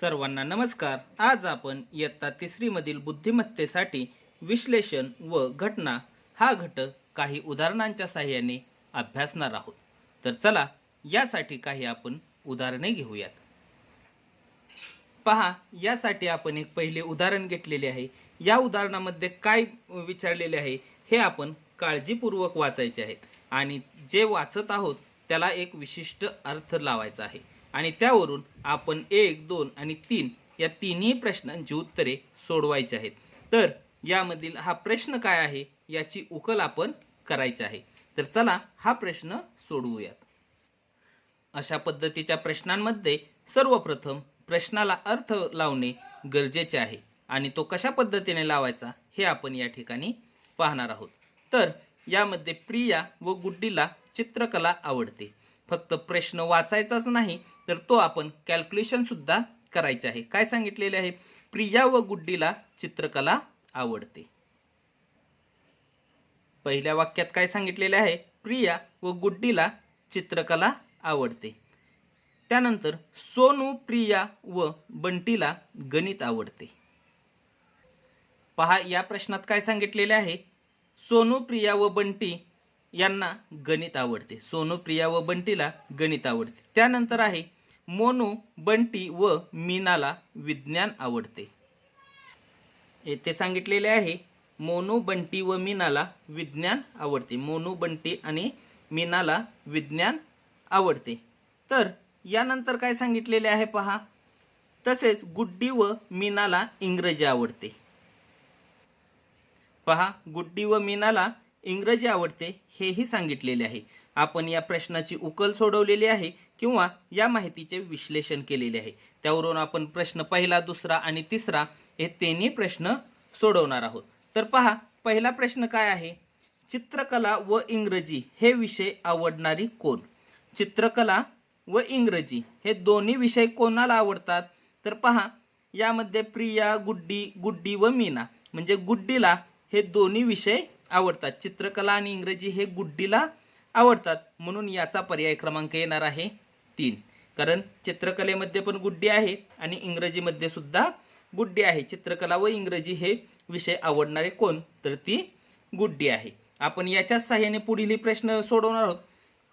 सर्वांना नमस्कार. आज आपण इयत्ता तिसरीमधील बुद्धिमत्तेसाठी विश्लेषण व घटना हा घटक काही उदाहरणांच्या साह्याने अभ्यासणार आहोत. तर चला यासाठी काही आपण उदाहरणे घेऊयात. पहा यासाठी आपण एक पहिले उदाहरण घेतलेले आहे. या उदाहरणामध्ये काय विचारलेले आहे हे आपण काळजीपूर्वक वाचायचे आहेत. आणि जे वाचत आहोत त्याला एक विशिष्ट अर्थ लावायचा आहे. आणि त्यावरून आपण एक दोन आणि तीन या तिन्ही प्रश्नांची उत्तरे सोडवायची आहेत. तर यामधील हा प्रश्न काय आहे? याची उकल आपण करायची आहे. तर चला हा प्रश्न सोडवूयात. अशा पद्धतीच्या प्रश्नांमध्ये सर्वप्रथम प्रश्नाला अर्थ लावणे गरजेचे आहे आणि तो कशा पद्धतीने लावायचा हे आपण या ठिकाणी पाहणार आहोत. तर यामध्ये प्रिया व गुड्डीला चित्रकला आवडते. फक्त प्रश्न वाचायचाच नाही तर तो आपण कॅल्क्युलेशन सुद्धा करायचे आहे. काय सांगितलेले आहे? प्रिया व गुड्डीला चित्रकला आवडते. पहिल्या वाक्यात काय सांगितलेले आहे? प्रिया व गुड्डीला चित्रकला आवडते. त्यानंतर सोनू प्रिया व बंटीला गणित आवडते. पहा या प्रश्नात काय सांगितलेले आहे? सोनू प्रिया व बंटी यांना गणित आवडते. सोनू प्रिया व बंटीला गणित आवडते. त्यानंतर आहे मोनू बंटी व मीनाला विज्ञान आवडते. येथे सांगितलेले आहे मोनू बंटी व मीनाला विज्ञान आवडते. मोनू बंटी आणि मीनाला विज्ञान आवडते. तर यानंतर काय सांगितलेले आहे पहा. तसेच गुड्डी व मीनाला इंग्रजी आवडते. पहा गुड्डी व मीनाला इंग्रजी आवडते हेही सांगितलेले आहे. आपण या प्रश्नाची उकल सोडवलेली आहे किंवा या माहितीचे विश्लेषण केलेले आहे. त्यावरून आपण प्रश्न पहिला दुसरा आणि तिसरा हे तिन्ही प्रश्न सोडवणार आहोत. तर पहा पहिला प्रश्न काय आहे? चित्रकला व इंग्रजी हे विषय आवडणारी कोण? चित्रकला व इंग्रजी हे दोन्ही विषय कोणाला आवडतात? तर पहा यामध्ये प्रिया गुड्डी गुड्डी व मीना. म्हणजे गुड्डीला हे दोन्ही विषय आवडतात. चित्रकला आणि इंग्रजी हे गुड्डीला आवडतात. म्हणून याचा पर्याय क्रमांक येणार आहे तीन. कारण चित्रकलेमध्ये पण गुड्डी आहे आणि इंग्रजीमध्ये सुद्धा गुड्डी आहे. चित्रकला व इंग्रजी हे विषय आवडणारे कोण? तर ती गुड्डी आहे. आपण याच्याच साह्याने पुढील प्रश्न सोडवणार आहोत.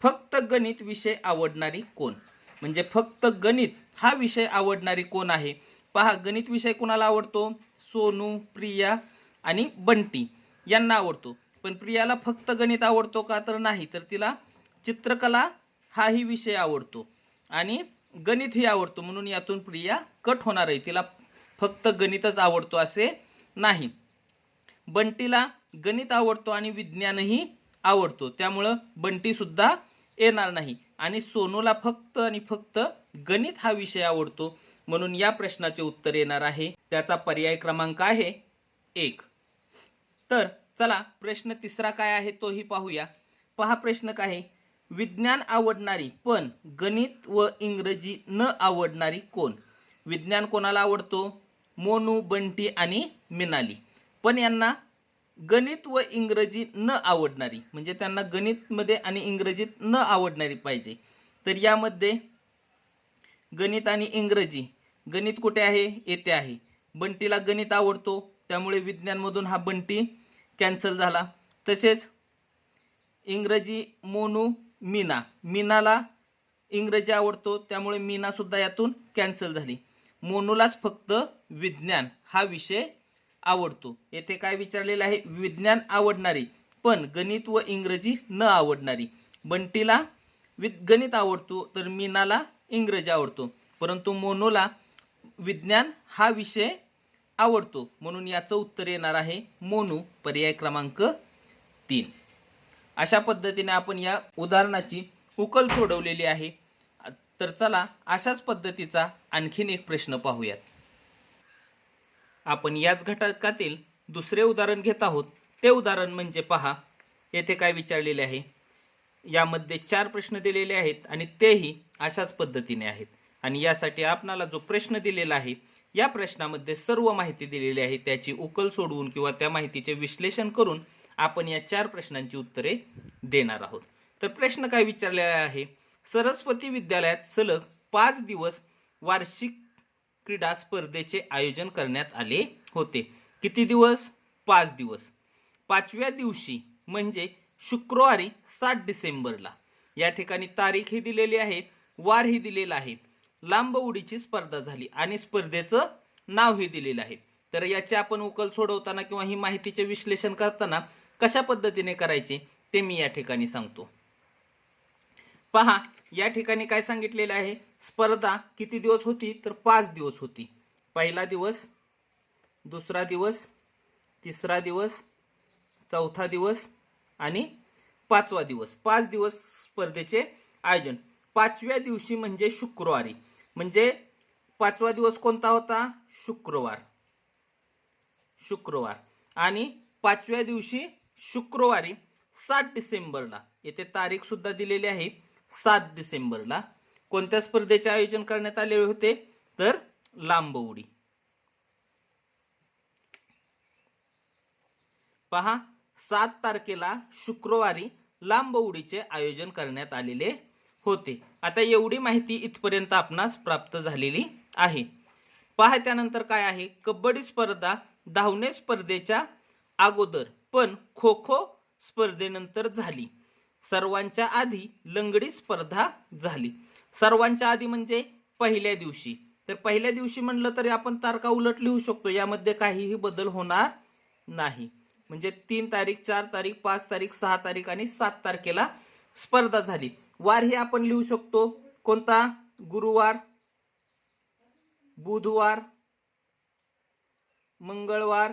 फक्त गणित विषय आवडणारी कोण? म्हणजे फक्त गणित हा विषय आवडणारी कोण आहे? पहा गणित विषय कोणाला आवडतो? सोनू प्रिया आणि बंटी. यांना आवडतो. पण प्रियाला फक्त गणित आवडतो का तर नाही तर तिला चित्रकला हाही विषय आवडतो. आणि गणितही आवडतो म्हणून यातून प्रिया कट होणार आहे. तिला फक्त गणितच आवडतो असे नाही. बंटीला गणित आवडतो आणि विज्ञानही आवडतो. त्यामुळं बंटीसुद्धा येणार नाही. आणि सोनूला फक्त आणि फक्त गणित हा विषय आवडतो म्हणून या प्रश्नाचे उत्तर येणार आहे. त्याचा पर्याय क्रमांक आहे एक. तर चला प्रश्न तिसरा काय आहे तोही पाहूया. पहा प्रश्न काय आहे. विज्ञान आवडणारी पण गणित व इंग्रजी न आवडणारी कोण? विज्ञान कोणाला आवडतो? मोनू बंटी आणि मिनाली. पण यांना गणित व इंग्रजी न आवडणारी म्हणजे त्यांना गणितमध्ये आणि इंग्रजीत न आवडणारी पाहिजे. तर यामध्ये गणित आणि इंग्रजी गणित कुठे आहे? येथे आहे. बंटीला गणित आवडतो त्यामुळे विज्ञानमधून हा बंटी कॅन्सल झाला. तसेच इंग्रजी मोनू मीना. मीनाला इंग्रजी आवडतो त्यामुळे मीनासुद्धा यातून कॅन्सल झाली. मोनूलाच फक्त विज्ञान हा विषय आवडतो. येथे काय विचारलेलं आहे? विज्ञान आवडणारी पण गणित व इंग्रजी न आवडणारी. बंटीला वि गणित आवडतो तर मीनाला इंग्रजी आवडतो. परंतु मोनूला विज्ञान हा विषय आवडतो. म्हणून याचं उत्तर येणार आहे मोनू पर्याय क्रमांक तीन. अशा पद्धतीने आपण या उदाहरणाची उकल सोडवलेली आहे. तर चला अशाच पद्धतीचा आणखीन एक प्रश्न पाहूयात. आपण याच घटकातील दुसरे उदाहरण घेत आहोत. ते उदाहरण म्हणजे पहा येथे काय विचारलेले आहे? यामध्ये चार प्रश्न दिलेले आहेत आणि तेही अशाच पद्धतीने आहेत. आणि यासाठी आपणाला जो प्रश्न दिलेला आहे या प्रश्नामध्ये सर्व माहिती दिलेली आहे. त्याची उकल सोडवून किंवा त्या माहितीचे विश्लेषण करून आपण या चार प्रश्नांची उत्तरे देणार आहोत. तर प्रश्न काय विचारलेला आहे? सरस्वती विद्यालयात सलग पाच दिवस वार्षिक क्रीडा स्पर्धेचे आयोजन करण्यात आले होते. किती दिवस? पाच दिवस. पाचव्या दिवशी म्हणजे शुक्रवारी सात डिसेंबरला. या ठिकाणी तारीख ही दिलेली आहे वार ही दिलेला आहे. लांब उडीची स्पर्धा झाली आणि स्पर्धेचं नावही दिलेलं आहे. तर याची आपण उकल सोडवताना किंवा ही माहितीचे विश्लेषण करताना कशा पद्धतीने करायचे ते मी या ठिकाणी सांगतो. पहा या ठिकाणी काय सांगितलेलं आहे? स्पर्धा किती दिवस होती? तर पाच दिवस होती. पहिला दिवस दुसरा दिवस तिसरा दिवस चौथा दिवस आणि पाचवा दिवस. पाच दिवस स्पर्धेचे आयोजन. पाचव्या दिवशी म्हणजे शुक्रवारी. म्हणजे पाचवा दिवस कोणता होता? शुक्रवार. शुक्रवार. आणि पाचव्या दिवशी शुक्रवारी सात डिसेंबरला येथे तारीख सुद्धा दिलेली आहे सात डिसेंबरला. कोणत्या स्पर्धेचे आयोजन करण्यात आले होते? तर लांब उडी पहा सात तारखेला शुक्रवारी लांब उडीचे आयोजन करण्यात आलेले होते. आता एवढी माहिती इथपर्यंत आपणास प्राप्त झालेली आहे. पहा त्यानंतर काय आहे? कबड्डी स्पर्धा धावणे स्पर्धेच्या अगोदर पण खो खो स्पर्धेनंतर झाली. सर्वांच्या आधी लंगडी स्पर्धा झाली. सर्वांच्या आधी म्हणजे पहिल्या दिवशी. तर पहिल्या दिवशी म्हणलं तरी आपण तारखा उलट लिहू शकतो? यामध्ये काहीही बदल होणार नाही. म्हणजे तीन तारीख चार तारीख पाच तारीख सहा तारीख आणि सात तारखेला स्पर्धा झाली. वार हे आपण लिहू शकतो. कोणता? गुरुवार बुधवार मंगळवार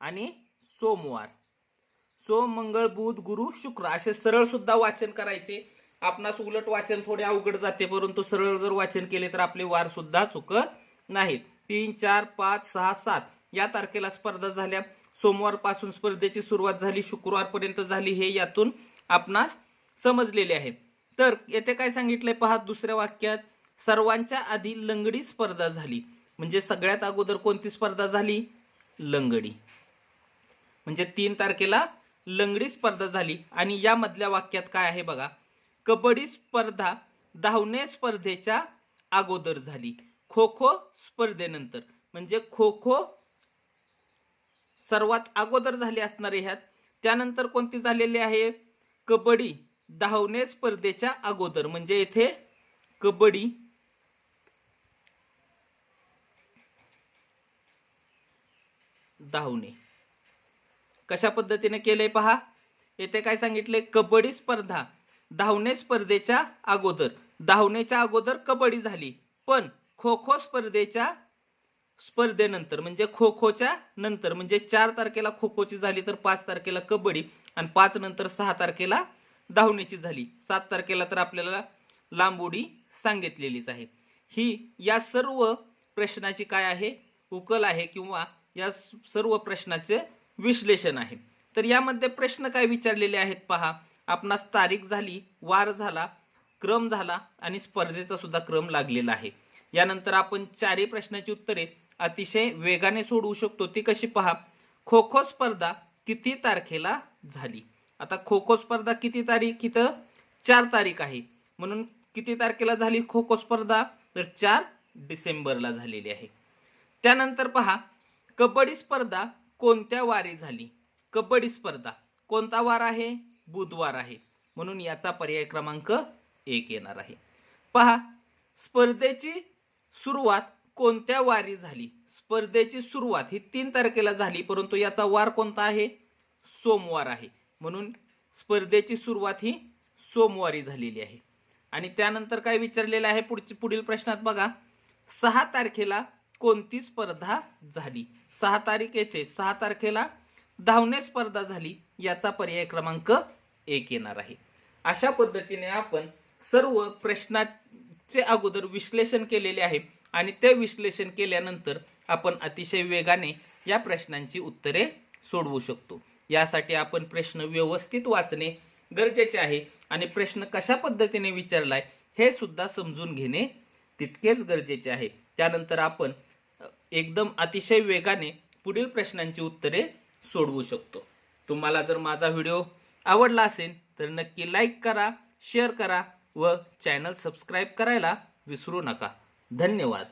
आणि सोमवार. सोम मंगळ बुध गुरु शुक्र असे सरळ सुद्धा वाचन करायचे. आपणास उलट वाचन थोडे अवघड जाते परंतु सरळ जर वाचन केले तर आपले वार सुद्धा चुकत नाहीत. तीन चार पाच सहा सात या तारखेला स्पर्धा झाल्या. सोमवारपासून स्पर्धेची सुरुवात झाली शुक्रवारपर्यंत झाली. हे यातून आपणास समजलेले आहे. तर येथे काय सांगितलंय पहा दुसऱ्या वाक्यात सर्वांच्या आधी लंगडी स्पर्धा झाली. म्हणजे सगळ्यात अगोदर कोणती स्पर्धा झाली? लंगडी. म्हणजे तीन तारखेला लंगडी स्पर्धा झाली. आणि यामधल्या वाक्यात काय आहे बघा? कबड्डी स्पर्धा धावणे स्पर्धेच्या अगोदर झाली. खो खो स्पर्धेनंतर. म्हणजे खो खो सर्वात अगोदर झाली असणारे ह्यात. त्यानंतर कोणती झालेली आहे? कबड्डी. धावणे स्पर्धेच्या अगोदर म्हणजे येथे कबड्डी. धावणे. कशा पद्धतीने केलंय पहा. येथे काय सांगितले कबड्डी स्पर्धा. धावणे स्पर्धेच्या अगोदर. धावण्याच्या अगोदर कबड्डी झाली. पण खो खो स्पर्धेच्या स्पर्धेनंतर म्हणजे खो खोच्या नंतर म्हणजे चार तारखेला खो खोची झाली तर पाच तारखेला कबड्डी आणि पाच नंतर सहा तारखेला धावण्याची झाली. सात तारखेला तर आपल्याला लांब उडी सांगितलेलीच आहे. ही या सर्व प्रश्नाची काय आहे? उकल आहे किंवा या सर्व प्रश्नाचे विश्लेषण आहे. तर यामध्ये प्रश्न काय विचारलेले आहेत पहा. आपणास तारीख झाली वार झाला क्रम झाला आणि स्पर्धेचा सुद्धा क्रम लागलेला आहे. यानंतर आपण चारही प्रश्नाची उत्तरे अतिशय वेगाने सोडवू शकतो. ती कशी पहा. खो खो स्पर्धा किती तारखेला झाली? आता खो खो स्पर्धा किती तारीख? इथं चार तारीख आहे. म्हणून किती तारखेला झाली खो खो स्पर्धा? तर चार डिसेंबरला झालेली आहे. त्यानंतर पहा कबड्डी स्पर्धा कोणत्या वारी झाली? कबड्डी स्पर्धा कोणता वार आहे? बुधवार आहे. म्हणून याचा पर्याय क्रमांक एक येणार आहे. पहा स्पर्धेची सुरुवात कोणत्या वारी झाली? स्पर्धेची सुरुवात ही तीन तारखेला झाली परंतु याचा वार कोणता आहे? सोमवार आहे. म्हणून स्पर्धेची सुरुवात ही सोमवारी झालेली आहे. आणि त्यानंतर काय विचारलेलं आहे पुढची पुढील प्रश्नात बघा. सहा तारखेला कोणती स्पर्धा झाली? सहा तारीख येते. सहा तारखेला धावणे स्पर्धा झाली. याचा पर्याय क्रमांक एक येणार आहे. अशा पद्धतीने आपण सर्व प्रश्नाचे अगोदर विश्लेषण केलेले आहे. आणि ते विश्लेषण केल्यानंतर आपण अतिशय वेगाने या प्रश्नांची उत्तरे सोडवू शकतो. यासाठी आपण प्रश्न व्यवस्थित वाचणे गरजेचे आहे. आणि प्रश्न कशा पद्धतीने विचारलाय हे सुद्धा समजून घेणे तितकेच गरजेचे आहे. त्यानंतर आपण एकदम अतिशय वेगाने पुढील प्रश्नांची उत्तरे सोडवू शकतो. तुम्हाला जर माझा व्हिडिओ आवडला असेल तर नक्की लाईक करा शेअर करा व चॅनल सबस्क्राईब करायला विसरू नका. धन्यवाद.